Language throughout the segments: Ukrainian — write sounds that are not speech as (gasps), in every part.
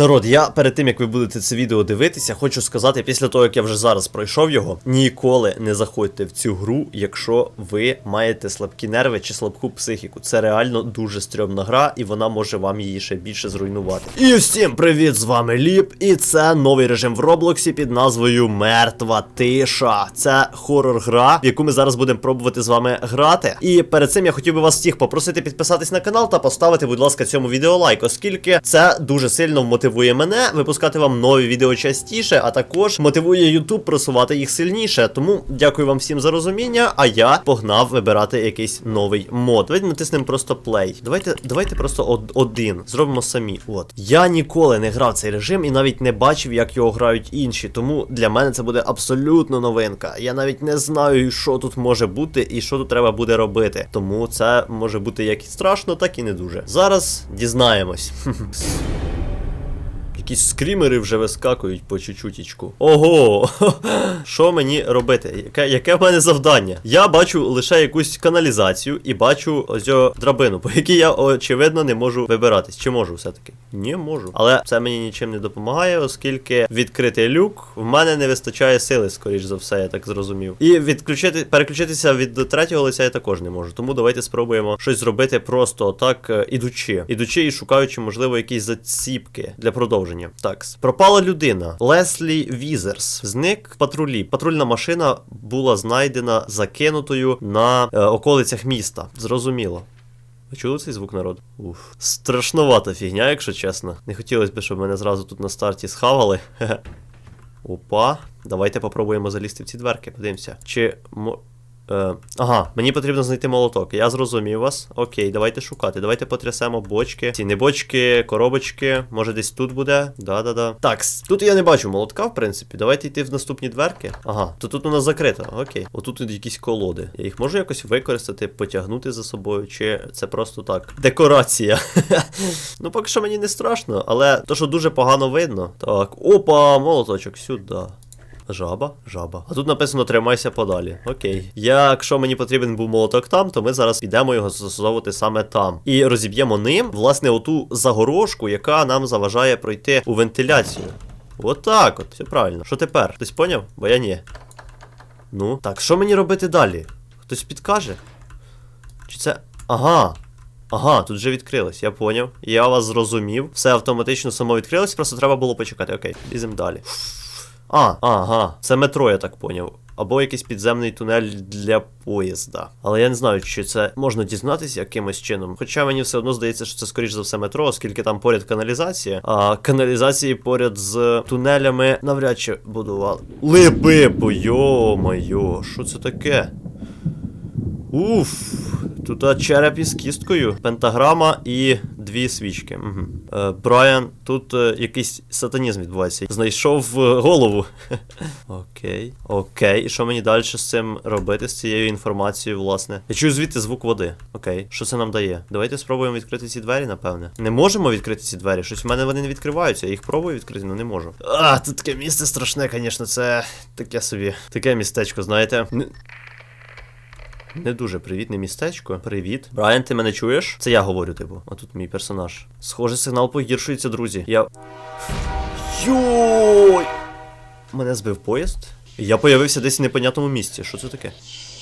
Народ, я перед тим як ви будете це відео дивитися, хочу сказати, після того як я вже зараз пройшов його, ніколи не заходьте в цю гру, якщо ви маєте слабкі нерви чи слабку психіку. Це реально дуже стрьомна гра, і вона може вам її ще більше зруйнувати. І всім привіт! З вами Ліп, і це новий режим в Роблоксі під назвою Мертва Тиша. Це хорор-гра, в яку ми зараз будемо пробувати з вами грати. І перед цим я хотів би вас всіх попросити підписатись на канал та поставити, будь ласка, цьому відео лайк, оскільки це дуже сильно мотивує мене випускати вам нові відео частіше, а також мотивує YouTube просувати їх сильніше. Тому дякую вам всім за розуміння. А я погнав вибирати якийсь новий мод. Давайте натиснемо просто плей. Давайте, давайте просто од- один. Зробимо самі. От. Я ніколи не грав цей режим і навіть не бачив, як його грають інші. Тому для мене це буде абсолютно новинка. Я навіть не знаю, що тут може бути і що тут треба буде робити. Тому це може бути як і страшно, так і не дуже. Зараз дізнаємось. (laughs) Якісь скрімери вже вискакують по чуть-чутічку. Ого! (laughs) Що мені робити? Яке, яке в мене завдання? Я бачу лише якусь каналізацію і бачу ось цю драбину, по якій я очевидно не можу вибиратись. Чи можу все-таки? Ні, можу. Але це мені нічим не допомагає, оскільки відкритий люк в мене не вистачає сили, скоріш за все, я так зрозумів. І відключити, переключитися від третього лиця я також не можу. Тому давайте спробуємо щось зробити просто так, е, ідучи. Ідучи і шукаючи, можливо, якісь заціпки для продовження. Так, пропала людина. Леслі Візерс. Зник в патрулі. Патрульна машина була знайдена закинутою на е, околицях міста. Зрозуміло. Ви чули цей звук народ? Уф. Страшновата фігня, якщо чесно. Не хотілося б, щоб мене зразу тут на старті схавали. (laughs) Опа. Давайте попробуємо залізти в ці дверки. Подивимося. Чи. Е, ага, мені потрібно знайти молоток. Я зрозумів вас. Окей, давайте шукати. Давайте потрясемо бочки. Ці не бочки, коробочки. Може десь тут буде. Да-да-да. Так, тут я не бачу молотка, в принципі. Давайте йти в наступні дверки. Ага, то тут у нас закрито. Окей. Отут тут якісь колоди. Я їх можу якось використати, потягнути за собою, чи це просто так. Декорація. (laughs) ну, поки що мені не страшно, але то, що дуже погано видно. Так, опа, молоточок сюди. Жаба, жаба. А тут написано тримайся подалі. Окей. Якщо мені потрібен був молоток там, то ми зараз підемо його застосовувати саме там. І розіб'ємо ним, власне, оту загорожку, яка нам заважає пройти у вентиляцію. Отак от, все правильно. Що тепер? Хтось поняв? Бо я ні. Ну, так, що мені робити далі? Хтось підкаже? Чи це. Ага. Ага, тут вже відкрилось, я поняв. Я вас зрозумів. Все автоматично само відкрилось, просто треба було почекати. Окей, ліземо далі. А, ага, це метро, я так поняв. Або якийсь підземний тунель для поїзда. Але я не знаю, чи це можна дізнатися якимось чином. Хоча мені все одно здається, що це скоріш за все метро, оскільки там поряд каналізація, а каналізації поряд з тунелями навряд чи будували. Либи, бо йо-моє, що це таке? Уф, тут череп із кісткою, пентаграма і дві свічки. Угу. Е, Брайан, тут е, якийсь сатанізм відбувається. Знайшов е, голову. (laughs) Окей. Окей. І що мені далі з цим робити, з цією інформацією, власне? Я чую звідти звук води. Окей. Що це нам дає? Давайте спробуємо відкрити ці двері, напевне. Не можемо відкрити ці двері. Щось в мене вони не відкриваються. Я їх пробую відкрити, але не можу. А, тут таке місце страшне, звісно, це таке собі. Таке містечко, знаєте. Не- дуже привітне містечко. Привіт. Брайан, ти мене чуєш? Це я говорю, типу. А тут мій персонаж. Схоже, сигнал погіршується, друзі. Я. Йой! Мене збив поїзд. Я появився десь в непонятному місці. Що це таке?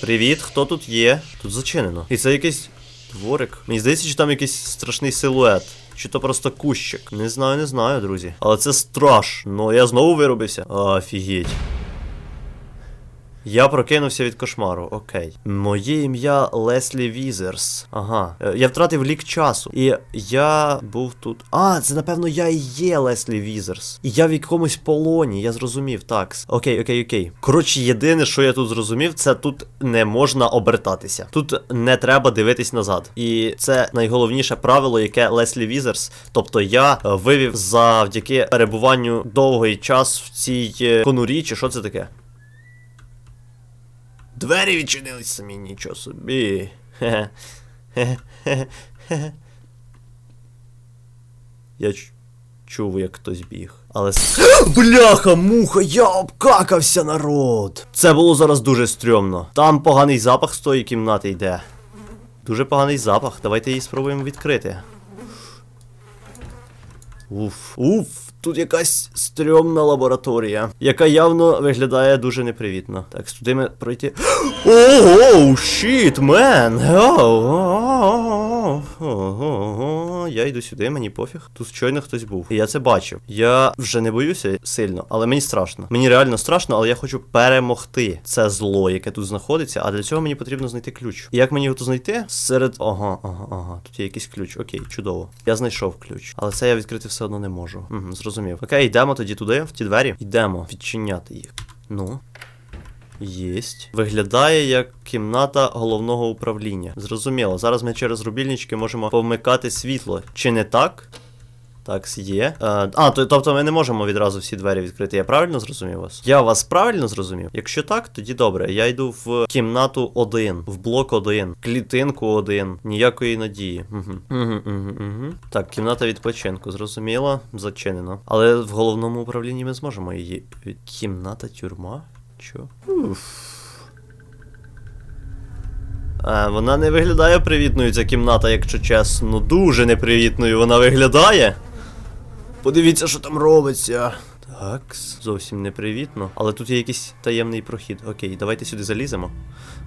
Привіт, хто тут є? Тут зачинено. І це якийсь дворик. Мені здається, чи там якийсь страшний силует. Чи то просто кущик. Не знаю, не знаю, друзі. Але це страш. Ну я знову виробився. Офігеть. Я прокинувся від кошмару, окей. Моє ім'я Леслі Візерс. Ага. Е, Я втратив лік часу. І я був тут. А, це напевно я і є Леслі Візерс. І я в якомусь полоні, я зрозумів, так. Окей, окей, окей. Коротше, єдине, що я тут зрозумів, це тут не можна обертатися. Тут не треба дивитись назад. І це найголовніше правило, яке Леслі Візерс, тобто я е, вивів завдяки перебуванню довгий час в цій е, конурі, чи що це таке? Двері відчинились самі, нічого собі. (laughs) Я чув, як хтось біг. Але. с- Бляха, муха, я обкакався, народ! Це було зараз дуже стрьомно. Там поганий запах з тої кімнати йде. Дуже поганий запах. Давайте її спробуємо відкрити. Уф, уф, тут якась стрьомна лабораторія, яка явно виглядає дуже непривітно. Так, туди ми пройти. (gasps) Ого, щіт, мен! Ого, я йду сюди, мені пофіг. Тут щойно хтось був. Я це бачив. Я вже не боюся сильно, але мені страшно. Мені реально страшно, але я хочу перемогти це зло, яке тут знаходиться. А для цього мені потрібно знайти ключ. І як мені його тут знайти? Серед. Ага, ага, ага. Тут є якийсь ключ. Окей, чудово. Я знайшов ключ. Але це я відкрити все одно не можу. Угу, зрозумів. Окей, йдемо тоді туди, в ті двері. Йдемо відчиняти їх. Ну. Єсть. Виглядає як кімната головного управління. Зрозуміло. Зараз ми через рубільнички можемо повмикати світло. Чи не так? Так, є. Е, а, то, тобто ми не можемо відразу всі двері відкрити. Я правильно зрозумів вас? Я вас правильно зрозумів? Якщо так, тоді добре. Я йду в кімнату 1, в блок 1, клітинку 1. Ніякої надії. Так, кімната відпочинку, зрозуміло, зачинено. Але в головному управлінні ми зможемо її. Кімната тюрма? Чо? Уф. А, вона не виглядає привітною, ця кімната, якщо чесно. Ну, Дуже непривітною вона виглядає. Подивіться, що там робиться. Так, зовсім непривітно. Але тут є якийсь таємний прохід. Окей, давайте сюди заліземо.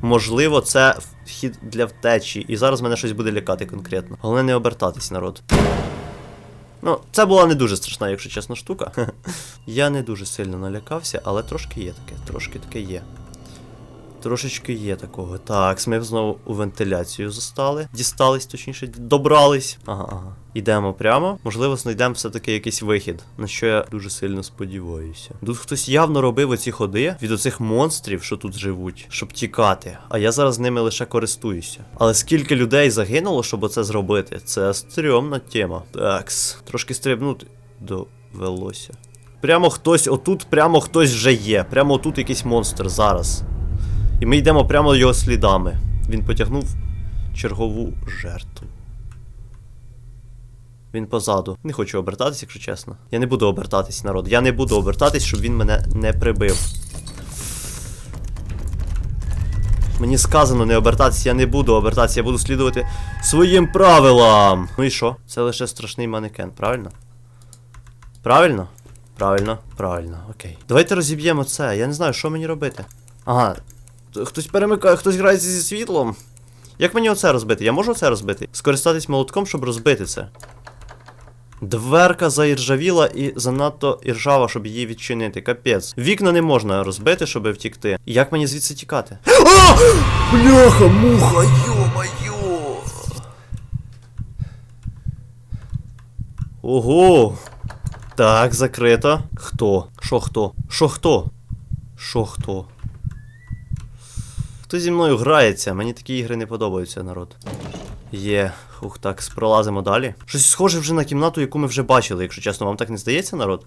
Можливо, це вхід для втечі. І зараз мене щось буде лякати конкретно. Головне не обертатись, народ. Ну, це була не дуже страшна, якщо чесно, штука. (laughs) Я не дуже сильно налякався, але трошки є таке, трошки таке є. Трошечки є такого. Так, ми знову у вентиляцію застали. Дістались, точніше, добрались. Ага, ага. Ідемо прямо. Можливо, знайдемо все-таки якийсь вихід, на що я дуже сильно сподіваюся. Тут хтось явно робив оці ходи від оцих монстрів, що тут живуть, щоб тікати. А я зараз ними лише користуюся. Але скільки людей загинуло, щоб оце зробити? Це стрьомна тема. Такс. Трошки стрибнути довелося. Прямо хтось, отут прямо хтось вже є. Прямо отут якийсь монстр зараз. І ми йдемо прямо його слідами. Він потягнув чергову жертву. Він позаду. Не хочу обертатись, якщо чесно. Я не буду обертатись, народ. Я не буду обертатись, щоб він мене не прибив. Мені сказано не обертатись, я не буду обертатися, я буду слідувати своїм правилам. Ну і що? Це лише страшний манекен, правильно? Правильно? Правильно, правильно, окей. Давайте розіб'ємо це. Я не знаю, що мені робити. Ага, Хтось перемикає, хтось грається зі світлом. Як мені оце розбити? Я можу оце розбити? Скористатись молотком, щоб розбити це. Дверка заіржавіла і занадто іржава, щоб її відчинити. Капець. Вікна не можна розбити, щоб втікти. Як мені звідси тікати? А! Бляха, муха, йо-моє! Ого! Так, закрито. Хто? Що хто? Що хто? Що хто? Хто зі мною грається? Мені такі ігри не подобаються, народ. Є. Ух, так, пролазимо далі. Щось схоже вже на кімнату, яку ми вже бачили, якщо чесно, вам так не здається, народ?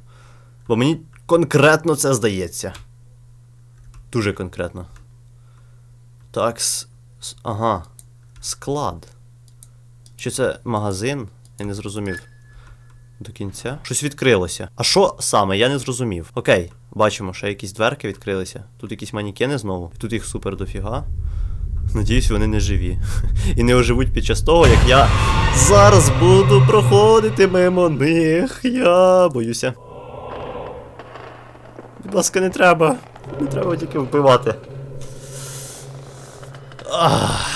Бо мені конкретно це здається. Дуже конкретно. Так, с... ага. Склад. Чи це магазин? Я не зрозумів. До кінця. Щось відкрилося. А що саме? Я не зрозумів. Окей, бачимо, що якісь дверки відкрилися. Тут якісь манікени знову. Тут їх супер дофіга. Надіюсь, вони не живі. (laughs) І не оживуть під час того, як я зараз буду проходити мимо них. Я боюся. Будь ласка, не треба. Не треба тільки вбивати. Ах.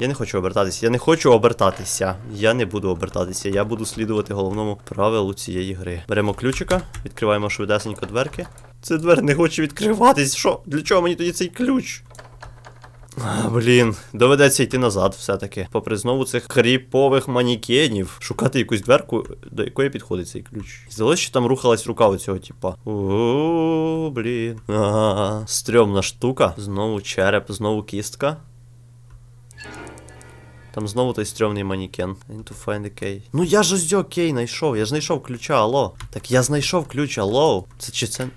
Я не хочу обертатися. Я не хочу обертатися. Я не буду обертатися. Я буду слідувати головному правилу цієї гри. Беремо ключика, відкриваємо швидесенько дверки. Це двер не хоче відкриватись. Що? Для чого мені тоді цей ключ? А, Блін, доведеться йти назад все-таки. Попри знову цих кріпових манікенів. Шукати якусь дверку, до якої підходить цей ключ. Здалося, що там рухалась рука у цього типа. О, блін. Ага, стрьомна штука. Знову череп, знову кістка. Там знову той стрьомний манікен. I need to find a key. Ну я ж ось цього кей знайшов. Я знайшов ключа, алло. Так я знайшов ключ, алло. Це чи це.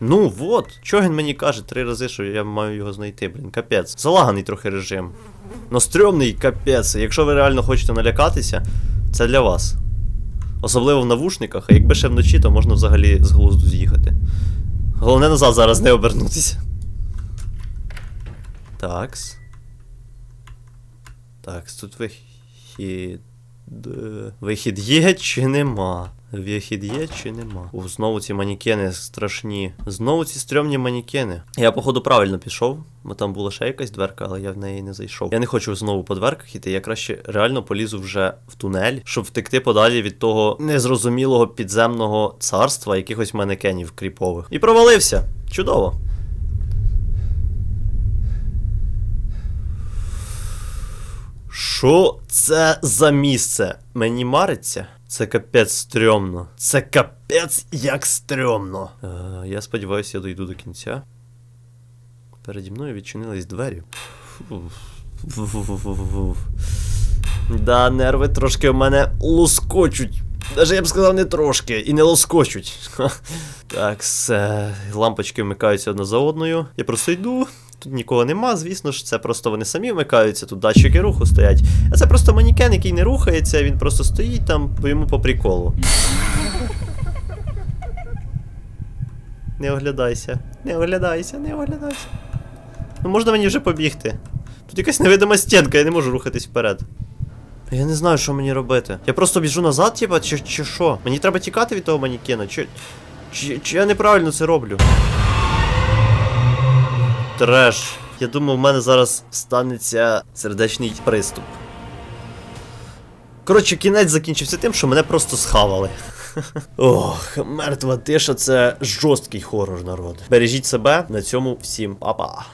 Ну вот. Чого він мені каже три рази, що я маю його знайти, блін, капець. Залаганий трохи режим. Ну стрьомний капець. Якщо ви реально хочете налякатися, це для вас. Особливо в навушниках, а якби ще вночі, то можна взагалі з глузду з'їхати. Головне назад зараз не обернутися. Такс. Так, тут вихід. Вихід є чи нема? Вихід є чи нема? О, знову ці манікени страшні. Знову ці стрьомні манікени. Я, походу, правильно пішов, бо там була ще якась дверка, але я в неї не зайшов. Я не хочу знову по дверках іти, я краще реально полізу вже в тунель, щоб втекти подалі від того незрозумілого підземного царства якихось манекенів кріпових. І провалився. Чудово. Що це за місце? Мені мариться? Це капець стрьомно. Це капець як стрьомно. Е, я сподіваюся, я дойду до кінця. Переді мною відчинились двері. Да, нерви трошки в мене лоскочуть. Даже я б сказав не трошки, і не лоскочуть. (laughs) Так, все. Лампочки вмикаються одна за одною. Я просто йду. Тут нікого нема, звісно ж, це просто вони самі вмикаються, тут датчики руху стоять. А це просто манікен, який не рухається, він просто стоїть там по йому по приколу. (laughs) Не оглядайся, не оглядайся, не оглядайся. Ну можна мені вже побігти. Тут якась невидима стінка, я не можу рухатись вперед. Я не знаю, що мені робити. Я просто біжу назад, типа, чи, чи що? Мені треба тікати від того манікена, чи, чи, чи я неправильно це роблю? Треш. Я думав, в мене зараз станеться сердечний приступ. Коротше, кінець закінчився тим, що мене просто схавали. (laughs) Ох, мертва тиша це жорсткий хорор, народ. Бережіть себе, на цьому всім па-па.